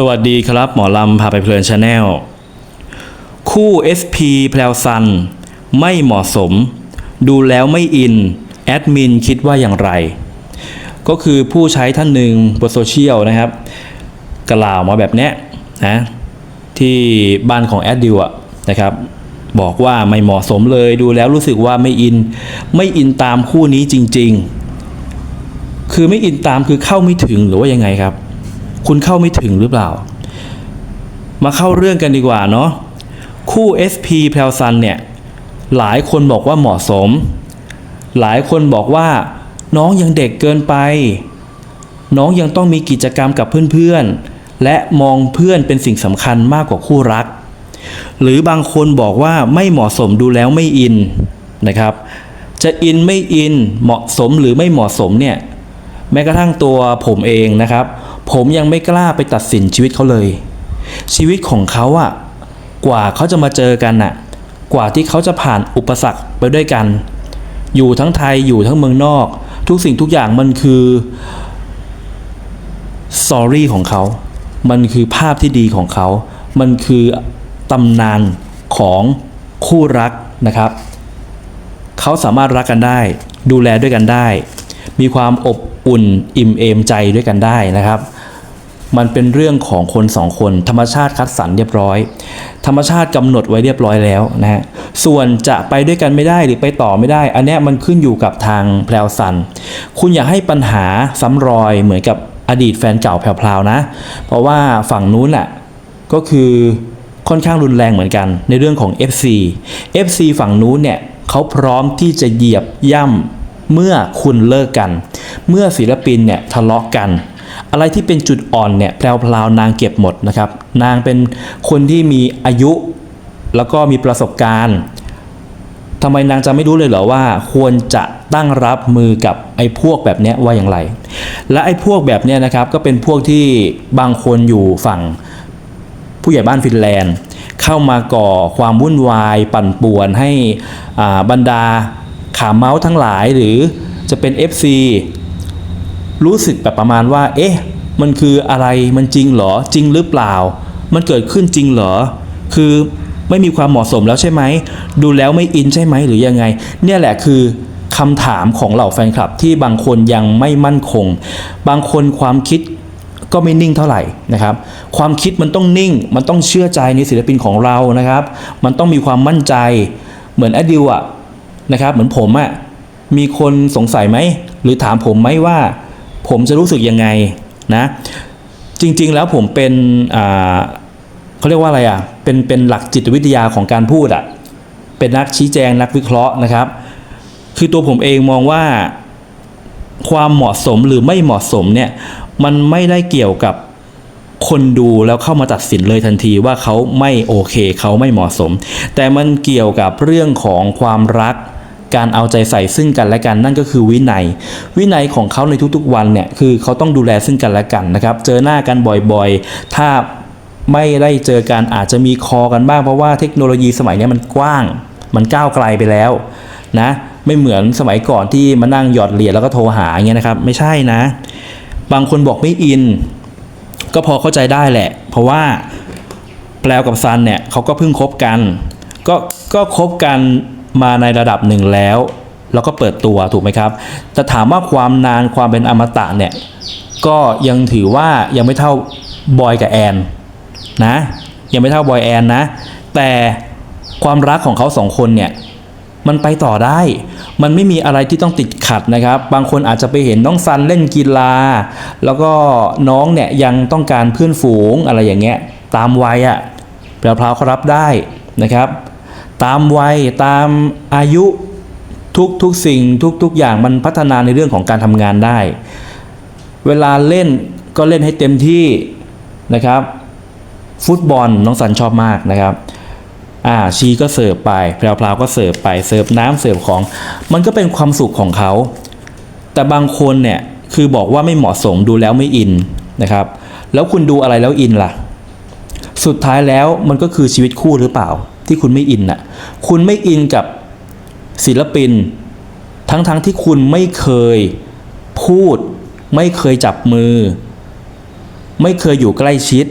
สวัสดีครับหมอลำพาไปเพลินชาแนล คู่ SP แพลวซัน ไม่เหมาะสม ดูแล้วไม่อิน แอดมินคิดว่าอย่างไร ก็คือผู้ใช้ท่านหนึ่งบนโซเชียลนะครับกล่าวมาแบบนี้นะที่บ้านของแอดดิวอะนะครับ บอกว่าไม่เหมาะสมเลยดูแล้วรู้สึกว่าไม่อิน ไม่อินตามคู่นี้จริง ๆ คือไม่อินตามคือเข้าไม่ถึงหรือว่ายังไงครับ คุณเข้าไม่ถึงหรือเปล่า มาเข้าเรื่องกันดีกว่าเนาะคู่ SP แพลวซันเนี่ย หลายคนบอกว่าเหมาะสม หลายคนบอกว่าน้องยังเด็กเกินไป น้องยังต้องมีกิจกรรมกับเพื่อนๆ และมองเพื่อนเป็นสิ่งสำคัญมากกว่าคู่รัก หรือบางคนบอกว่าไม่เหมาะสมดูแล้วไม่อินนะครับ จะอินไม่อินเหมาะสมหรือไม่เหมาะสมเนี่ยแม้กระทั่งตัวผมเองนะครับ ผมยังไม่กล้าไปตัดสินชีวิตเขาเลย ชีวิตของเขาอะกว่าเขาจะมาเจอกันอะกว่าที่เขาจะผ่านอุปสรรคไปด้วยกัน อยู่ทั้งไทยอยู่ทั้งเมืองนอก ทุกสิ่งทุกอย่างมันคือสอรี่ของเขา มันคือภาพที่ดีของเขา มันคือตำนานของคู่รักนะครับ เขาสามารถรักกันได้ ดูแลด้วยกันได้ มีความอบอุ่นอิ่มเอมใจด้วยกันได้นะครับ มันเป็นเรื่องของคนสองคน ธรรมชาติคัดสรรเรียบร้อย ธรรมชาติกำหนดไว้เรียบร้อยแล้วนะฮะส่วนจะไปด้วยกันไม่ได้หรือไปต่อไม่ได้ อันนี้มันขึ้นอยู่กับทางแพลวซัน คุณอย่าให้ปัญหาซ้ำรอยเหมือนกับอดีตแฟนเก่าแพลวๆนะ เพราะว่าฝั่งนู้นน่ะก็คือค่อนข้างรุนแรงเหมือนกัน ในเรื่องของ FC FC ฝั่งนู้นเนี่ยเขาพร้อมที่จะเหยียบย่ำเมื่อคุณเลิกกัน เมื่อศิลปินเนี่ยทะเลาะกัน อะไรที่เป็นจุดอ่อนเนี่ยแพรวๆนางเก็บหมดนะครับ นางเป็นคนที่มีอายุแล้วก็มีประสบการณ์ทำไมนางจะไม่รู้เลยเหรอว่า ควรจะตั้งรับมือกับไอ้พวกแบบนี้ว่าอย่างไร และไอ้พวกแบบนี้นะครับก็เป็นพวกที่บางคนอยู่ฝั่งผู้ใหญ่บ้านฟินแลนด์ เข้ามาก่อความวุ่นวายปั่นป่วนให้บรรดาขาเมาส์ทั้งหลายหรือจะเป็น FC รู้สึกแบบประมาณว่า เอ๊ะ มันคืออะไรมันจริงเหรอจริงหรือเปล่า มันเกิดขึ้นจริงเหรอ คือไม่มีความเหมาะสมแล้วใช่ไหม ดูแล้วไม่อินใช่ไหมหรือยังไง เนี่ยแหละคือคำถามของเหล่าแฟนคลับที่บางคนยังไม่มั่นคง บางคนความคิดก็ไม่นิ่งเท่าไหร่นะครับ ความคิดมันต้องนิ่ง มันต้องเชื่อใจในศิลปินของเรานะครับ มันต้องมีความมั่นใจ เหมือนอดิวอะนะครับ เหมือนผมอะมีคนสงสัยไหม หรือถามผมไหมว่า ผมจะรู้สึกยังไงนะจริง ๆ แล้วผมเป็นเขาเรียกว่าอะไรอะเป็นเป็นหลักจิตวิทยาของการพูดอะเป็นนักชี้แจงนักวิเคราะห์นะครับ คือตัวผมเองมองว่าความเหมาะสมหรือไม่เหมาะสมเนี่ยมันไม่ได้เกี่ยวกับคนดูแล้วเข้ามาตัดสินเลยทันทีว่าเขาไม่โอเคเขาไม่เหมาะสม แต่มันเกี่ยวกับเรื่องของความรัก การเอาใจใส่ซึ่งกันและกันนั่นก็คือวินัย วินัยของเขาในทุกๆวันเนี่ยคือเขาต้องดูแลซึ่งกันและกันนะครับ เจอหน้ากันบ่อยๆ ถ้าไม่ได้เจอกันอาจจะมีคอกันบ้างเพราะว่าเทคโนโลยีสมัยนี้มันกว้าง มันก้าวไกลไปแล้วนะไม่เหมือนสมัยก่อนที่มานั่งหยอดเหรียญแล้วก็โทรหาเงี้ยนะครับ ไม่ใช่นะ บางคนบอกไม่อิน ก็พอเข้าใจได้แหละ เพราะว่าแปลวกับซันเนี่ยเขาก็เพิ่งคบกัน ก็ก็คบกัน มาในระดับหนึ่งแล้ว แล้วก็เปิดตัวถูกไหมครับแต่ถามว่าความนานความเป็นอมตะเนี่ยก็ยังถือว่ายังไม่เท่าบอยกับแอนนะยังไม่เท่าบอยแอนนะ แต่ความรักของเขาสองคนเนี่ยมันไปต่อได้ มันไม่มีอะไรที่ต้องติดขัดนะครับ บางคนอาจจะไปเห็นน้องซันเล่นกีฬา แล้วก็น้องเนี่ยยังต้องการเพื่อนฝูงอะไรอย่างเงี้ย ตามวัยอะ่ะแพรวๆเขารับได้นะครับ ตามวัยตามอายุทุกทุกสิ่งทุกทุกอย่างมันพัฒนาในเรื่องของการทำงานได้ เวลาเล่นก็เล่นให้เต็มที่นะครับ ฟุตบอลน้องสันชอบมากนะครับอ่าชีก็เสิร์ฟไปแพรวๆก็เสิร์ฟไปเสิร์ฟน้ำเสิร์ฟของ มันก็เป็นความสุขของเขา แต่บางคนเนี่ยคือบอกว่าไม่เหมาะสมดูแล้วไม่อินนะครับ แล้วคุณดูอะไรแล้วอินล่ะ สุดท้ายแล้วมันก็คือชีวิตคู่หรือเปล่า ที่คุณไม่อินน่ะคุณไม่อินกับศิลปิน ทั้งๆทที่คุณไม่เคยพูด ไม่เคยจับมือ ไม่เคยอยู่ใกล้ชิด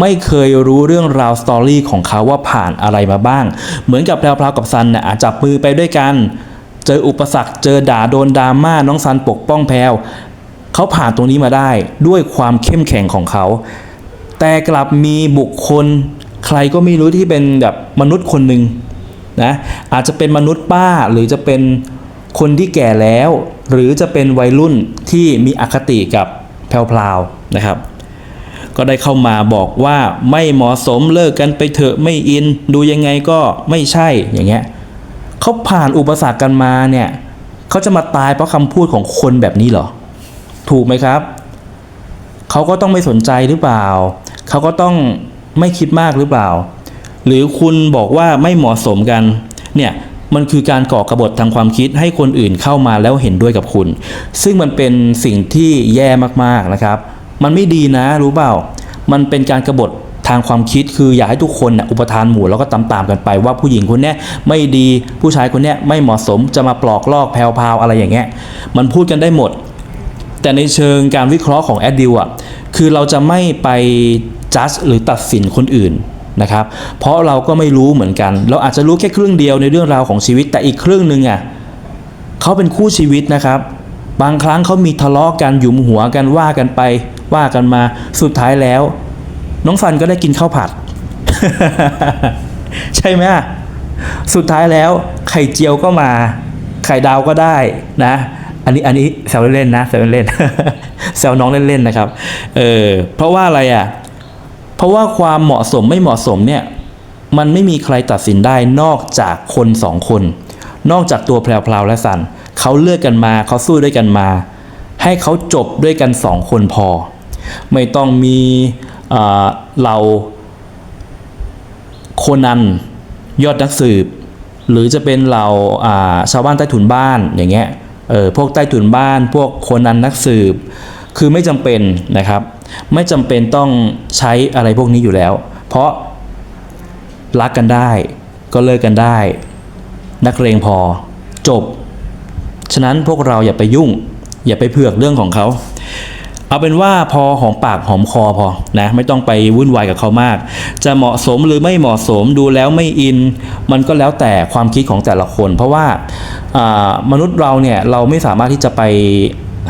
ไม่เคยรู้เรื่องราวสตอรี่ของเขาว่าผ่านอะไรมาบ้าง เหมือนกับแพรวๆกับซันนี่ยอาจจับมือไปด้วยกัน เจออุปสรรคเจอด่าโดนดราม่าน้องซันปกป้องแพรวเขาผ่านตรงนี้มาได้ด้วยความเข้มแข็งของเขา แต่กลับมีบุคคล ใครก็ไม่รู้ที่เป็นแบบมนุษย์คนหนึ่งนะอาจจะเป็นมนุษย์ป้าหรือจะเป็นคนที่แก่แล้ว หรือจะเป็นวัยรุ่นที่มีอคติกับแพรวๆนะครับ ก็ได้เข้ามาบอกว่าไม่เหมาะสมเลิกกันไปเถอะไม่อิน ดูยังไงก็ไม่ใช่อย่างเงี้ยเขาผ่านอุปสรรคกันมาเนี่ยเขาจะมาตายเพราะคำพูดของคนแบบนี้เหรอ ถูกไหมครับ เขาก็ต้องไม่สนใจหรือเปล่า เขาก็ต้อง ไม่คิดมากหรือเปล่า หรือคุณบอกว่าไม่เหมาะสมกัน เนี่ยมันคือการก่อกระบฏทางความคิดให้คนอื่นเข้ามาแล้วเห็นด้วยกับคุณ ซึ่งมันเป็นสิ่งที่แย่มากๆนะครับ มันไม่ดีนะรู้เปล่า มันเป็นการกระบฏทางความคิดคืออยากให้ทุกคนนะอุปทานหมู่แล้วก็ตามๆกันไปว่าผู้หญิงคนนี้ไม่ดีผู้ชายคนนี้ไม่เหมาะสมจะมาปลอกลอกแพรวๆอะไรอย่างเงี้ยมันพูดกันได้หมด แต่ในเชิงการวิเคราะห์ของแอดดิวอะคือเราจะไม่ไป จัดหรือตัดสินคนอื่นนะครับ เพราะเราก็ไม่รู้เหมือนกัน เราอาจจะรู้แค่ครึ่งเดียวในเรื่องราวของชีวิต แต่อีกครึ่งหนึ่งอะเขาเป็นคู่ชีวิตนะครับ บางครั้งเขามีทะเลาะกันหยุมหัวกันว่ากันไป ว่ากันมาสุดท้ายแล้ว น้องฟันก็ได้กินข้าวผัด ใช่ไหมสุดท้ายแล้วไข่เจียวก็มา ไข่ดาวก็ได้นะ อันนี้อันนี้แซวเล่นๆนะแซวเล่นๆแซวน้องเล่นๆนะครับเออเพราะว่าอะไรอะ เพราะว่าความเหมาะสมไม่เหมาะสมเนี่ยมันไม่มีใครตัดสินได้นอกจากคนสองคน นอกจากตัวแพรวๆและสันเขาเลือกกันมาเขาสู้ด้วยกันมา ให้เขาจบด้วยกันสองคนพอ ไม่ต้องมีเเราโคนันยอดนักสืบ หรือจะเป็นเราอ่าชาวบ้านใต้ถุนบ้านอย่างเงี้ยเออพวกใต้ถุนบ้าน พวกโคนันนักสืบ คือไม่จำเป็นนะครับ ไม่จำเป็นต้องใช้อะไรพวกนี้อยู่แล้ว เพราะรักกันได้ก็เลิกกันได้ นักเลงพอจบ ฉะนั้นพวกเราอย่าไปยุ่ง อย่าไปเผือกเรื่องของเขา เอาเป็นว่าพอหอมปากหอมคอพอนะไม่ต้องไปวุ่นวายกับเขามาก จะเหมาะสมหรือไม่เหมาะสมดูแล้วไม่อิน มันก็แล้วแต่ความคิดของแต่ละคน เพราะว่าอ่ามนุษย์เราเนี่ยเราไม่สามารถที่จะไป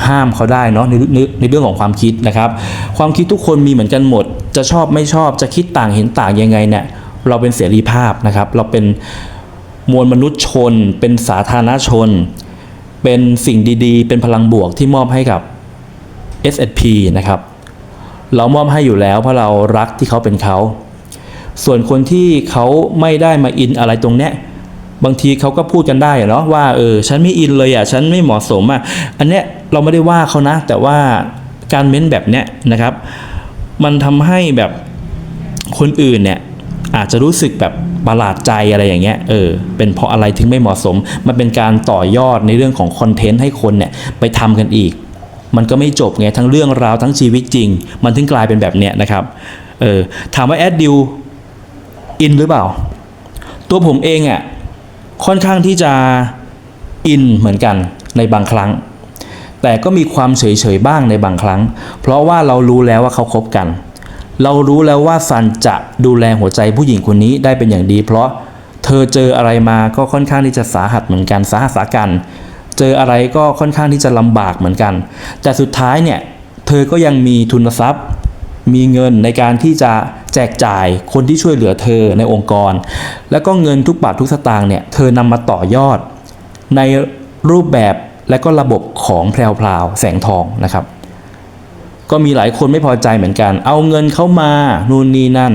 ห้ามเขาได้เนาะในในในเรื่องของความคิดนะครับ ความคิดทุกคนมีเหมือนกันหมด จะชอบไม่ชอบจะคิดต่างเห็นต่างยังไงเนี่ยเราเป็นเสรีภาพนะครับ เราเป็นมวลมนุษยชน เป็นสาธารณชน เป็นสิ่งดีๆ เป็นพลังบวกที่มอบให้กับ SSP นะครับ เรามอบให้อยู่แล้วเพราะเรารักที่เขาเป็นเขา ส่วนคนที่เขาไม่ได้มาอินอะไรตรงเนี้ย บางทีเขาก็พูดกันได้เนาะว่าเออฉันไม่อินเลยอะฉันไม่เหมาะสมอะอันเนี้ยเราไม่ได้ว่าเขานะ แต่ว่าการเม้นแบบเนี้ยนะครับ มันทำให้แบบคนอื่นเนี่ยอาจจะรู้สึกแบบประหลาดใจอะไรอย่างเงี้ยเออเป็นเพราะอะไรถึงไม่เหมาะสม มันเป็นการต่อยอดในเรื่องของคอนเทนต์ให้คนเนี่ยไปทำกันอีก มันก็ไม่จบไงทั้งเรื่องราวทั้งชีวิตจริง มันถึงกลายเป็นแบบเนี้ยนะครับเออถามว่าแอดดิวอินหรือเปล่า ตัวผมเองอะ ค่อนข้างที่จะอินเหมือนกันในบางครั้ง แต่ก็มีความเฉยๆบ้างในบางครั้ง เพราะว่าเรารู้แล้วว่าเขาคบกัน เรารู้แล้วว่าซันจะดูแลหัวใจผู้หญิงคนนี้ได้เป็นอย่างดี เพราะเธอเจออะไรมาก็ค่อนข้างที่จะสาหัสเหมือนกันสาหัสสากันเจออะไรก็ค่อนข้างที่จะลำบากเหมือนกัน แต่สุดท้ายเนี่ยเธอก็ยังมีทุนทรัพย์ มีเงินในการที่จะ แจกจ่ายคนที่ช่วยเหลือเธอในองค์กร แล้วก็เงินทุกบาททุกสตางค์เนี่ยเธอนำมาต่อยอด ในรูปแบบและก็ระบบของแพรวพราวแสงทองนะครับ ก็มีหลายคนไม่พอใจเหมือนกัน เอาเงินเข้ามานู่นนี่นั่น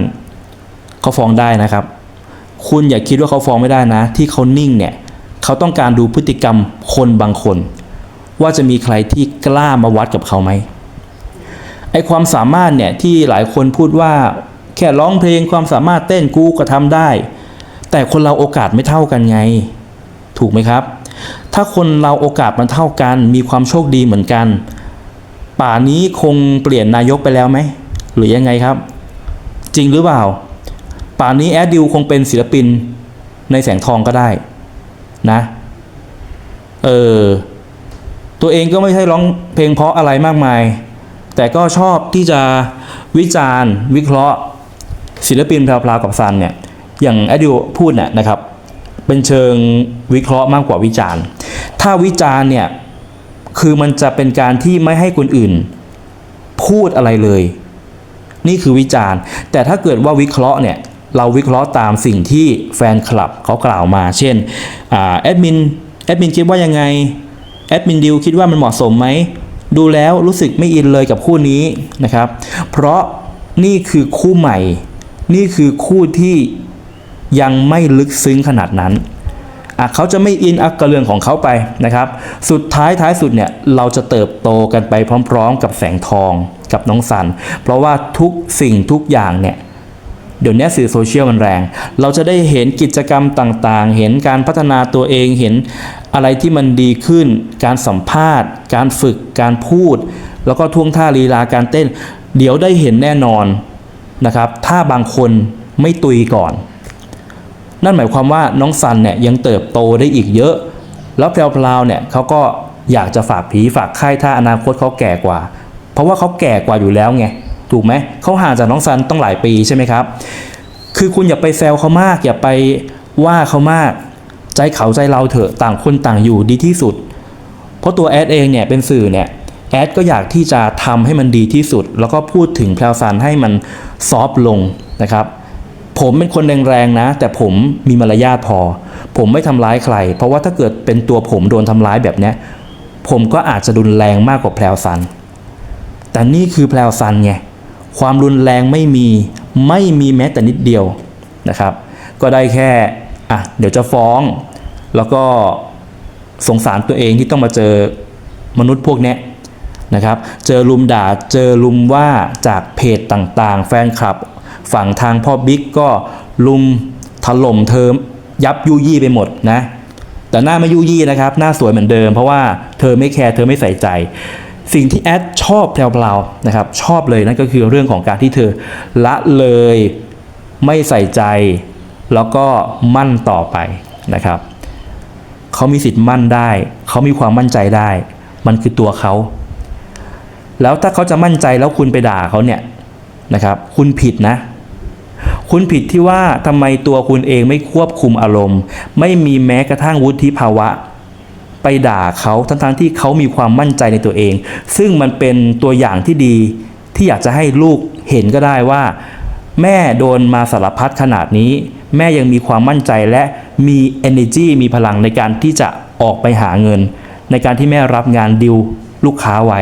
เขาฟ้องได้นะครับ คุณอย่าคิดว่าเขาฟ้องไม่ได้นะ ที่เขานิ่งเนี่ยเขาต้องการดูพฤติกรรมคนบางคน ว่าจะมีใครที่กล้ามาวัดกับเขาไหมไอความสามารถเนี่ยที่หลายคนพูดว่า แค่ร้องเพลงความสามารถเต้นกูก็ทำได้ แต่คนเราโอกาสไม่เท่ากันไง ถูกไหมครับ ถ้าคนเราโอกาสมันเท่ากัน มีความโชคดีเหมือนกัน ป่านี้คงเปลี่ยนนายกไปแล้วไหมหรือยังไงครับ จริงหรือเปล่า ป่านี้แอดดิวคงเป็นศิลปินในแสงทองก็ได้นะ เออ ตัวเองก็ไม่ใช่ร้องเพลงเพราะอะไรมากมาย แต่ก็ชอบที่จะวิจารณ์ วิเคราะห์ ศิลปินแพรวๆกับซันเนี่ยอย่างแอดิวพูดเนี่ยนะครับเป็นเชิงวิเคราะห์มากกว่าวิจารณ์ ถ้าวิจารณ์เนี่ยคือมันจะเป็นการที่ไม่ให้คนอื่น พูดอะไรเลย นี่คือวิจารณ์ แต่ถ้าเกิดว่าวิเคราะห์เนี่ยเราวิเคราะห์ตามสิ่งที่แฟนคลับเขากล่าวมา เช่นอแอดมินแอดมินคิดว่ายังไงแอดมินดิวคิดว่ามันเหมาะสมไหมดูแล้วรู้สึกไม่อินเลยกับคู่นี้นะครับ เพราะนี่คือคู่ใหม่ นี่คือคู่ที่ยังไม่ลึกซึ้งขนาดนั้นอะเขาจะไม่อินอักกระเรื่องของเขาไปนะครับ สุดท้ายท้ายสุดเนี่ยเราจะเติบโตกันไปพร้อม ๆ กับแสงทองกับน้องสัน เพราะว่าทุกสิ่งทุกอย่างเนี่ยเดี๋ยวนี้สื่อโซเชียลมันแรง เราจะได้เห็นกิจกรรมต่างๆ เห็นการพัฒนาตัวเอง เห็นอะไรที่มันดีขึ้น การสัมภาษณ์ การฝึก การพูด แล้วก็ท่วงท่าลีลาการเต้น เดี๋ยวได้เห็นแน่นอน นะครับ ถ้าบางคนไม่ตุยก่อน นั่นหมายความว่าน้องซันเนี่ยยังเติบโตได้อีกเยอะ แล้วแพรวๆเนี่ยเขาก็อยากจะฝากผีฝากไข้ถ้าอนาคตเขาแก่กว่า เพราะว่าเขาแก่กว่าอยู่แล้วไงถูกไหมเขาห่างจากน้องซันต้องหลายปีใช่ไหมครับ คือคุณอย่าไปแซวเขามาก อย่าไปว่าเขามาก ใจเขาใจเราเถอะต่างคนต่างอยู่ดีที่สุด เพราะตัวแอดเองเนี่ยเป็นสื่อเนี่ย แอดก็อยากที่จะทำให้มันดีที่สุด แล้วก็พูดถึงแพรวซันให้มันซอฟต์ลงนะครับผมเป็นคนแรงๆนะ แต่ผมมีมารยาทพอ ผมไม่ทำร้ายใคร เพราะว่าถ้าเกิดเป็นตัวผมโดนทำร้ายแบบนี้ผมก็อาจจะรุนแรงมากกว่าแพรวซัน แต่นี่คือแพรวซันไงความรุนแรงไม่มีไม่มีแม้แต่นิดเดียวนะครับ ก็ได้แค่อะเดี๋ยวจะฟ้อง แล้วก็สงสารตัวเองที่ต้องมาเจอมนุษย์พวกเนี้ย นะครับ เจอลุมด่าเจอลุมว่าจากเพจต่างๆ แฟนคลับ ฝั่งทางพ่อบิ๊กก็ลุมถล่มเธอยับยุยี่ไปหมดนะ แต่หน้าไม่ยุยี่นะครับ หน้าสวยเหมือนเดิม เพราะว่าเธอไม่แคร์เธอไม่ใส่ใจ สิ่งที่แอดชอบแพลวๆนะครับ ชอบเลยนั่นก็คือเรื่องของการที่เธอละเลยไม่ใส่ใจ แล้วก็มั่นต่อไปนะครับเขามีสิทธิ์มั่นได้ เขามีความมั่นใจได้ มันคือตัวเขา แล้วถ้าเขาจะมั่นใจแล้วคุณไปด่าเขาเนี่ยนะครับ คุณผิดนะ คุณผิดที่ว่าทำไมตัวคุณเองไม่ควบคุมอารมณ์ ไม่มีแม้กระทั่งวุฒิภาวะ ไปด่าเขาทั้งๆที่เขามีความมั่นใจในตัวเอง ซึ่งมันเป็นตัวอย่างที่ดีที่อยากจะให้ลูกเห็นก็ได้ว่า แม่โดนมาสารพัดขนาดนี้ แม่ยังมีความมั่นใจและมี energy มีพลังในการที่จะออกไปหาเงิน ในการที่แม่รับงานดิวลูกค้าไว้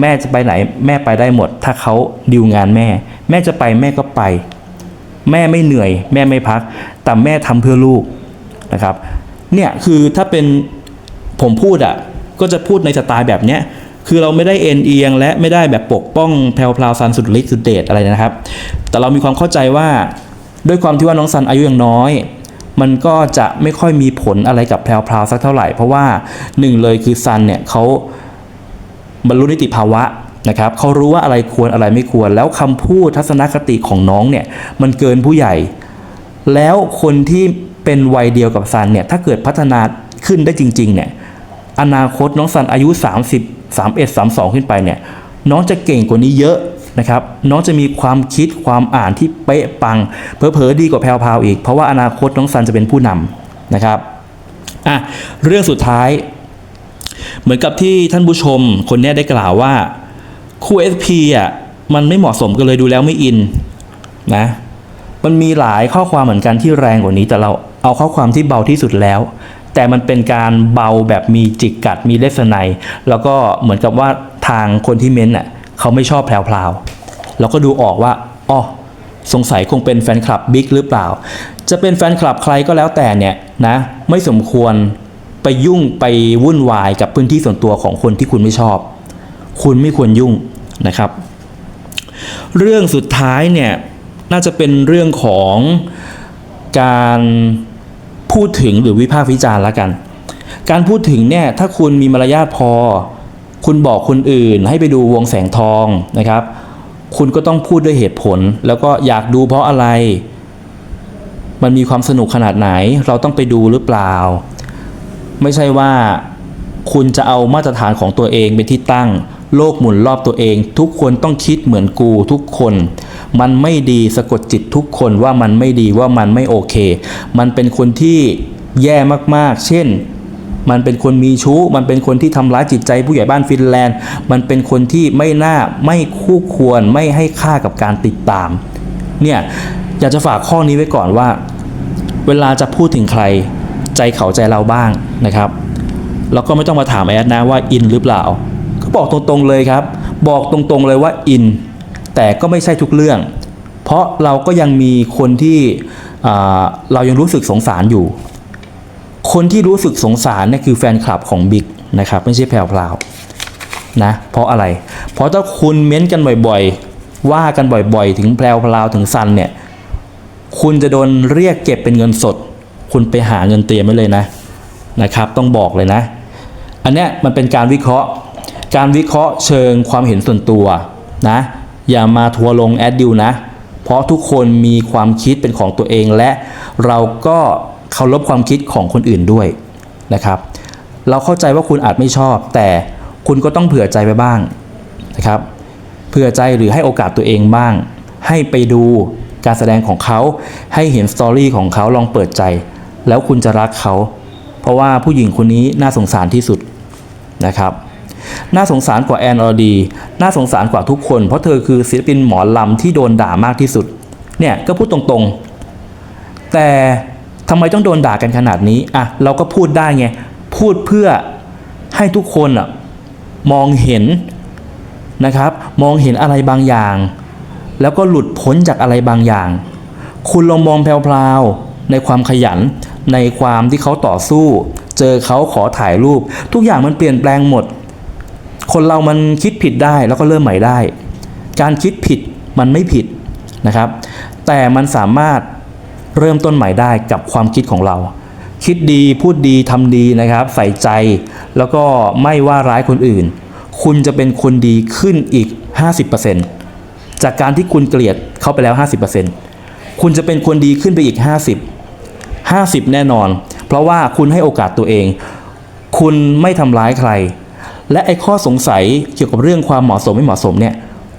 แม่จะไปไหน แม่ไปได้หมด ถ้าเขาดิวงานแม่ แม่จะไปแม่ก็ไป แม่ไม่เหนื่อย แม่ไม่พัก แต่แม่ทำเพื่อลูกนะครับ เนี่ยคือถ้าเป็นผมพูดอะ่ะก็จะพูดในสไตล์แบบเนี้ยคือเราไม่ได้เอ็นเอียง และไม่ได้แบบปกป้องแพลวพลาวซันสุดฤทธิ์สุดเดชอะไรนะครับ แต่เรามีความเข้าใจว่าด้วยความที่ว่าน้องซันอายุยังน้อย มันก็จะไม่ค่อยมีผลอะไรกับแพลวพลาวสักเท่าไหร่ เพราะว่าหนึ่งเลยคือซันเนี่ยเขา บรรลุนิติภาวะนะครับเขารู้ว่าอะไรควรอะไรไม่ควร แล้วคำพูดทัศนคติของน้องเนี่ยมันเกินผู้ใหญ่ แล้วคนที่เป็นวัยเดียวกับซันเนี่ยถ้าเกิดพัฒนาขึ้นได้จริงๆเนี่ยอนาคตน้องซันอายุ 30 31 32 ขึ้นไปเนี่ยน้องจะเก่งกว่านี้เยอะนะครับน้องจะมีความคิดความอ่านที่เป๊ะปังเผลอดีกว่าแพรวพาวอีก เพราะว่าอนาคตน้องซันจะเป็นผู้นำนะครับอะเรื่องสุดท้าย เหมือนกับที่ท่านผู้ชมคนนี้ได้กล่าวว่าคู่ SP อะมันไม่เหมาะสมกันเลยดูแล้วไม่อินนะมันมีหลายข้อความเหมือนกันที่แรงกว่านี้แต่เราเอาข้อความที่เบาที่สุดแล้ว แต่มันเป็นการเบาแบบมีจิกกัดมีเลสไนแล้วก็เหมือนกับว่าทางคนที่เม้นอะเขาไม่ชอบแพรวๆแล้วก็ดูออกว่าอ๋อสงสัยคงเป็นแฟนคลับบิ๊กหรือเปล่า จะเป็นแฟนคลับใครก็แล้วแต่เนี่ยนะไม่สมควร ไปยุ่งไปวุ่นวายกับพื้นที่ส่วนตัวของคนที่คุณไม่ชอบ คุณไม่ควรยุ่งนะครับ เรื่องสุดท้ายเนี่ยน่าจะเป็นเรื่องของการพูดถึงหรือวิพากษ์วิจารณ์ละกัน การพูดถึงเนี่ยถ้าคุณมีมารยาทพอ คุณบอกคนอื่นให้ไปดูวงแสงทองนะครับ คุณก็ต้องพูดด้วยเหตุผล แล้วก็อยากดูเพราะอะไร มันมีความสนุกขนาดไหน เราต้องไปดูหรือเปล่า ไม่ใช่ว่าคุณจะเอามาตรฐานของตัวเองเป็นที่ตั้ง โลกหมุนรอบตัวเอง ทุกคนต้องคิดเหมือนกูทุกคน มันไม่ดีสะกดจิตทุกคนว่ามันไม่ดีว่ามันไม่โอเค มันเป็นคนที่แย่มากๆ เช่น มันเป็นคนมีชู้ มันเป็นคนที่ทำร้ายจิตใจผู้ใหญ่บ้านฟินแลนด์ มันเป็นคนที่ไม่น่าไม่คู่ควรไม่ให้ค่ากับการติดตาม เนี่ยอยากจะฝากข้อนี้ไว้ก่อนว่า เวลาจะพูดถึงใคร ใจเขาใจเราบ้างนะครับแล้วก็ไม่ต้องมาถามแอดนะว่าอินหรือเปล่า ก็บอกตรงๆเลยครับ บอกตรงๆเลยว่าอิน แต่ก็ไม่ใช่ทุกเรื่อง เพราะเราก็ยังมีคนที่เรายังรู้สึกสงสารอยู่ คนที่รู้สึกสงสารนี่คือแฟนคลับของบิ๊กนะครับไม่ใช่แพรวพราวนะเพราะอะไร เพราะถ้าคุณเม้นกันบ่อยๆ ว่ากันบ่อยๆ ถึงแพรวพราวถึงซันเนี่ยคุณจะโดนเรียกเก็บเป็นเงินสด คุณไปหาเงินเตรียมไว้เลยนะนะครับ ต้องบอกเลยนะ อันเนี้ยมันเป็นการวิเคราะห์ การวิเคราะห์เชิงความเห็นส่วนตัวนะอย่ามาทัวร์ลงแอดดิวนะ เพราะทุกคนมีความคิดเป็นของตัวเองและเราก็เคารพความคิดของคนอื่นด้วยนะครับ เราเข้าใจว่าคุณอาจไม่ชอบ แต่คุณก็ต้องเผื่อใจไปบ้างนะครับเผื่อใจหรือให้โอกาสตัวเองบ้าง ให้ไปดูการแสดงของเขา ให้เห็นสตอรี่ของเขาลองเปิดใจ แล้วคุณจะรักเขา เพราะว่าผู้หญิงคนนี้น่าสงสารที่สุดนะครับ น่าสงสารกว่าแอนอรดี น่าสงสารกว่าทุกคน เพราะเธอคือศิลปินหมอลำที่โดนด่ามากที่สุด เนี่ยก็พูดตรงๆ แต่ทำไมต้องโดนด่ากันขนาดนี้อะเราก็พูดได้ไง พูดเพื่อให้ทุกคนอะมองเห็นนะครับ มองเห็นอะไรบางอย่าง แล้วก็หลุดพ้นจากอะไรบางอย่าง คุณลองมองแพรวๆในความขยัน ในความที่เขาต่อสู้ เจอเขาขอถ่ายรูป ทุกอย่างมันเปลี่ยนแปลงหมด คนเรามันคิดผิดได้แล้วก็เริ่มใหม่ได้ การคิดผิดมันไม่ผิดนะครับ แต่มันสามารถเริ่มต้นใหม่ได้กับความคิดของเรา คิดดีพูดดีทำดีนะครับ ใส่ใจ แล้วก็ไม่ว่าร้ายคนอื่น คุณจะเป็นคนดีขึ้นอีก 50%จากการที่คุณเกลียดเขาไปแล้ว 50%คุณจะเป็นคนดีขึ้นไปอีก 50 50 แน่นอน เพราะว่าคุณให้โอกาสตัวเอง คุณไม่ทำร้ายใคร และไอ้ข้อสงสัยเกี่ยวกับเรื่องความเหมาะสมไม่เหมาะสมเนี่ย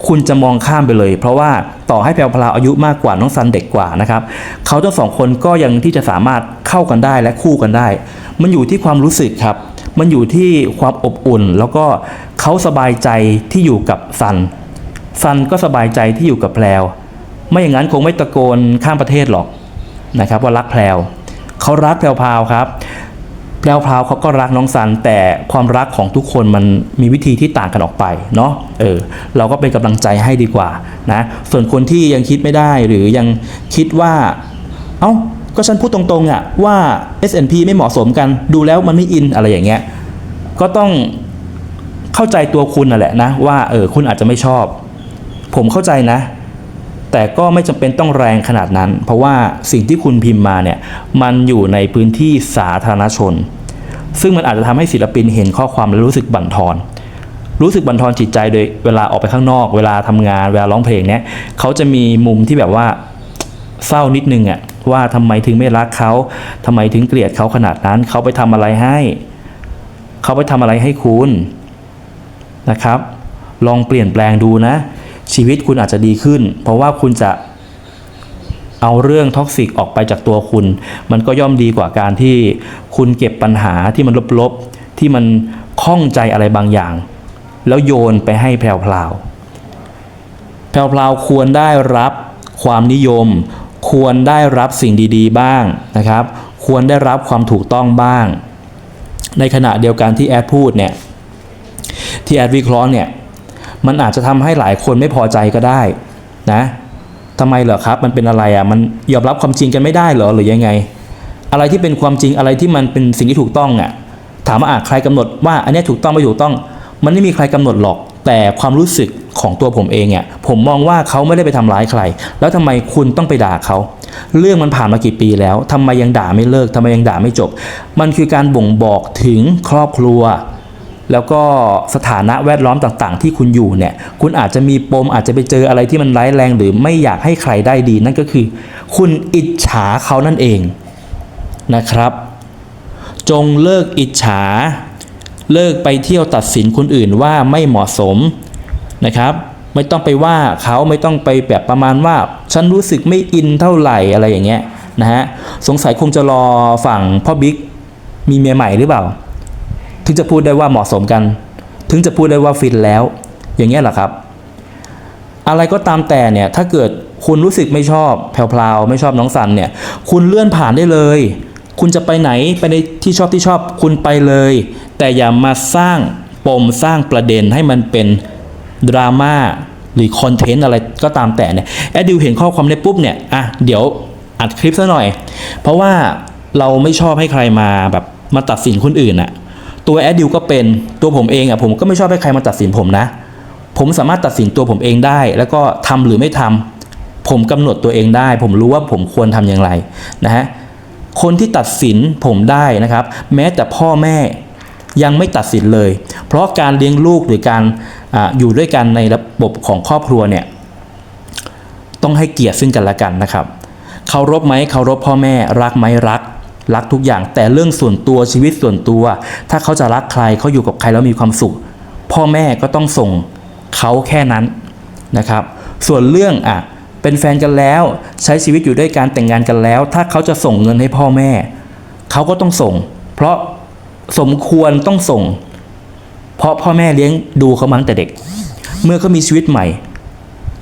คุณจะมองข้ามไปเลย เพราะว่าต่อให้แพรวพราอายุมากกว่าน้องซันเด็กกว่านะครับเขาทั้งสองคนก็ยังที่จะสามารถเข้ากันได้และคู่กันได้ มันอยู่ที่ความรู้สึกครับ มันอยู่ที่ความอบอุ่น แล้วก็เขาสบายใจที่อยู่กับซันซันก็สบายใจที่อยู่กับแพรวไม่อย่างนั้นคงไม่ตะโกนข้ามประเทศหรอกนะครับว่ารักแพรว เขารักแพรวพราวครับแพรวพราวเขาก็รักน้องซันแต่ความรักของทุกคนมันมีวิธีที่ต่างกันออกไปเนาะเออเราก็เป็นกำลังใจให้ดีกว่านะส่วนคนที่ยังคิดไม่ได้หรือยังคิดว่า เอ้าก็ฉันพูดตรงๆอะว่า S&P ไม่เหมาะสมกันดูแล้วมันไม่อินอะไรอย่างเงี้ยก็ต้องเข้าใจตัวคุณน่ะแหละนะว่าเออคุณอาจจะไม่ชอบ ผมเข้าใจนะ แต่ก็ไม่จำเป็นต้องแรงขนาดนั้น เพราะว่าสิ่งที่คุณพิมพ์มาเนี่ยมันอยู่ในพื้นที่สาธารณชน ซึ่งมันอาจจะทำให้ศิลปินเห็นข้อความแล้วรู้สึกบั่นทอน รู้สึกบั่นทอนจิตใจโดยเวลาออกไปข้างนอก เวลาทำงาน เวลาร้องเพลงเนี่ยเขาจะมีมุมที่แบบว่าเศร้านิดนึงอะว่าทำไมถึงไม่รักเขาทำไมถึงเกลียดเขาขนาดนั้น เขาไปทำอะไรให้ เขาไปทำอะไรให้คุณนะครับ ลองเปลี่ยนแปลงดูนะ ชีวิตคุณอาจจะดีขึ้น เพราะว่าคุณจะเอาเรื่องท็อกซิกออกไปจากตัวคุณ มันก็ย่อมดีกว่าการที่คุณเก็บปัญหาที่มันลบๆ ที่มันข้องใจอะไรบางอย่าง แล้วโยนไปให้แพรวพราวแพรวพราวควรได้รับความนิยม ควรได้รับสิ่งดีๆ บ้างนะครับ ควรได้รับความถูกต้องบ้าง ในขณะเดียวกันที่แอดพูดเนี่ยที่แอดวิเคราะห์เนี่ย มันอาจจะทำให้หลายคนไม่พอใจก็ได้นะทำไมเหรอครับ มันเป็นอะไรอะมันยอมรับความจริงกันไม่ได้เหรอหรือยังไง อะไรที่เป็นความจริงอะไรที่มันเป็นสิ่งที่ถูกต้องอะถามว่าอะใครกำหนดว่าอันนี้ถูกต้องไม่ถูกต้อง มันไม่มีใครกำหนดหรอก แต่ความรู้สึกของตัวผมเองอะผมมองว่าเขาไม่ได้ไปทำร้ายใคร แล้วทำไมคุณต้องไปด่าเขา เรื่องมันผ่านมากี่ปีแล้วทำไมยังด่าไม่เลิกทำไมยังด่าไม่จบ มันคือการบ่งบอกถึงครอบครัว แล้วก็สถานะแวดล้อมต่างๆ ที่คุณอยู่เนี่ย คุณอาจจะมีปมอาจจะไปเจออะไรที่มันร้ายแรง หรือไม่อยากให้ใครได้ดี นั่นก็คือ คุณอิจฉาเขานั่นเองนะครับ จงเลิกอิจฉา เลิกไปเที่ยวตัดสินคนอื่นว่าไม่เหมาะสมนะครับ ไม่ต้องไปว่าเขาไม่ต้องไปแบบประมาณว่า ฉันรู้สึกไม่อินเท่าไหร่อะไรอย่างเงี้ยนะฮะสงสัยคงจะรอฝั่งพ่อบิ๊กมีเมียใหม่หรือเปล่า ถึงจะพูดได้ว่าเหมาะสมกัน ถึงจะพูดได้ว่าฟินแล้ว อย่างเงี้ยเหรอครับ อะไรก็ตามแต่เนี่ยถ้าเกิดคุณรู้สึกไม่ชอบแพลวๆไม่ชอบน้องสันเนี่ย คุณเลื่อนผ่านได้เลย คุณจะไปไหนไปในที่ชอบที่ชอบคุณไปเลย แต่อย่ามาสร้างปมสร้างประเด็นให้มันเป็นดราม่าหรือคอนเทนต์อะไรก็ตามแต่เนี่ยแอดดิวเห็นข้อความในปุ๊บเนี่ยอะเดี๋ยวอัดคลิปซะหน่อย เพราะว่าเราไม่ชอบให้ใครมาแบบมาตัดสินคนอื่นอะ ตัวแอดดิวก็เป็นตัวผมเองอะผมก็ไม่ชอบให้ใครมาตัดสินผมนะ ผมสามารถตัดสินตัวผมเองได้ แล้วก็ทำหรือไม่ทำผมกำหนดตัวเองได้ ผมรู้ว่าผมควรทำอย่างไรนะฮะคนที่ตัดสินผมได้นะครับ แม้แต่พ่อแม่ยังไม่ตัดสินเลย เพราะการเลี้ยงลูกหรือการอาอยู่ด้วยกันในระบบของครอบครัวเนี่ยต้องให้เกียรติซึ่งกันและกันนะครับเคารพไหมเคารพพ่อแม่รักไหมรัก รักทุกอย่าง แต่เรื่องส่วนตัวชีวิตส่วนตัว ถ้าเขาจะรักใครเขาอยู่กับใครแล้วมีความสุข พ่อแม่ก็ต้องส่งเขาแค่นั้นนะครับ ส่วนเรื่องอะเป็นแฟนกันแล้วใช้ชีวิตอยู่ด้วยการแต่งงานกันแล้ว ถ้าเขาจะส่งเงินให้พ่อแม่ เขาก็ต้องส่ง เพราะสมควรต้องส่ง เพราะพ่อแม่เลี้ยงดูเขามั้งแต่เด็ก เมื่อเขามีชีวิตใหม่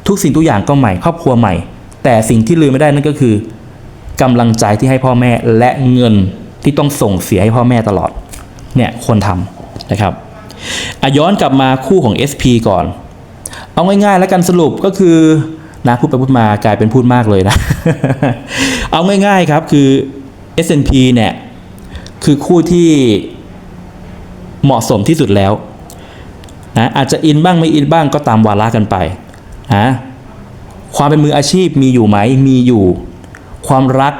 ทุกสิ่งทุกอย่างก็ใหม่ ครอบครัวใหม่ แต่สิ่งที่ลืมไม่ได้นั่นก็คือ กำลังใจที่ให้พ่อแม่และเงินที่ต้องส่งเสียให้พ่อแม่ตลอดเนี่ยควรทำนะครับอะย้อนกลับมาคู่ของ SP ก่อน เอาง่ายๆ แล้วกันสรุปก็คือนะพูดไปพูดมากลายเป็นพูดมากเลยนะ เอาง่ายๆครับคือ S&P เนี่ยคือคู่ที่เหมาะสมที่สุดแล้วนะอาจจะอินบ้างไม่อินบ้างก็ตามวาระกันไปนะความเป็นมืออาชีพมีอยู่ไหมมีอยู่ ความรัก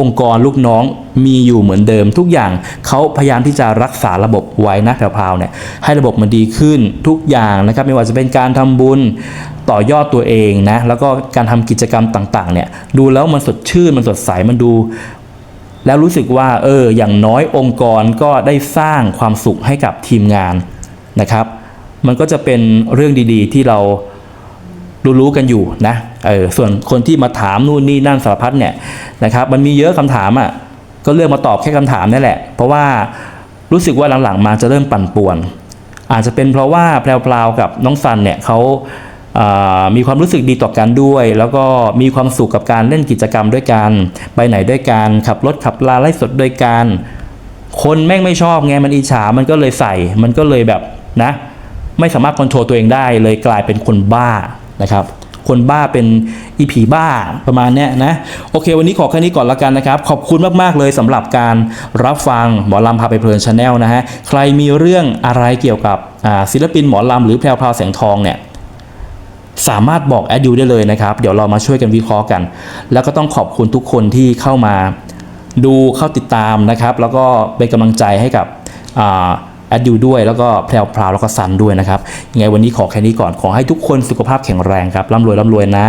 องค์กรลูกน้องมีอยู่เหมือนเดิมทุกอย่างเขาพยายามที่จะรักษาระบบไว้นะแพรวๆเนี่ยให้ระบบมันดีขึ้นทุกอย่างนะครับไม่ว่าจะเป็นการทำบุญต่อยอดตัวเองนะแล้วก็การทำกิจกรรมต่างๆเนี่ยดูแล้วมันสดชื่นมันสดใสมันดู แล้วรู้สึกว่าเอออย่างน้อยองค์กรก็ได้สร้างความสุขให้กับทีมงานนะครับ มันก็จะเป็นเรื่องดีๆ ที่เรา รู้ๆกันอยู่นะเออส่วนคนที่มาถามนู่นนี่นั่นสารพัดเนี่ยนะครับมันมีเยอะคำถามอะก็เลือกมาตอบแค่คำถามนี่แหละ เพราะว่ารู้สึกว่าหลังๆมาจะเริ่มปั่นป่วน อาจจะเป็นเพราะว่าแพรวๆกับน้องซันเนี่ยเขาอ่ามีความรู้สึกดีต่อกันด้วย แล้วก็มีความสุขกับการเล่นกิจกรรมด้วยกันไปไหนด้วยกันขับรถขับลาไล่สดด้วยกันคนแม่งไม่ชอบไงมันอิจฉามันก็เลยใส่มันก็เลยแบบนะ ไม่สามารถควบคุมตัวเองได้เลยกลายเป็นคนบ้า นะครับคนบ้าเป็นอีผีบ้าประมาณเนี้ยนะโอเค วันนี้ขอแค่นี้ก่อนละกันนะครับ ขอบคุณมาก ๆ เลยสำหรับการรับฟังหมอลำพาไปเพลินชาแนลนะฮะใครมีเรื่องอะไรเกี่ยวกับศิลปินหมอลำหรือแพรวพราวแสงทองเนี่ยสามารถบอกแอดยูได้เลยนะครับ เดี๋ยวเรามาช่วยกันวิเคราะห์กัน แล้วก็ต้องขอบคุณทุกคนที่เข้ามาดูเข้าติดตามนะครับ แล้วก็เป็นกำลังใจให้กับ แอดดิวด้วยแล้วก็แพรวพราวแล้วก็ซันด้วยนะครับยังไงวันนี้ขอแค่นี้ก่อนขอให้ทุกคนสุขภาพแข็งแรงครับร่ำรวยร่ำรวยนะ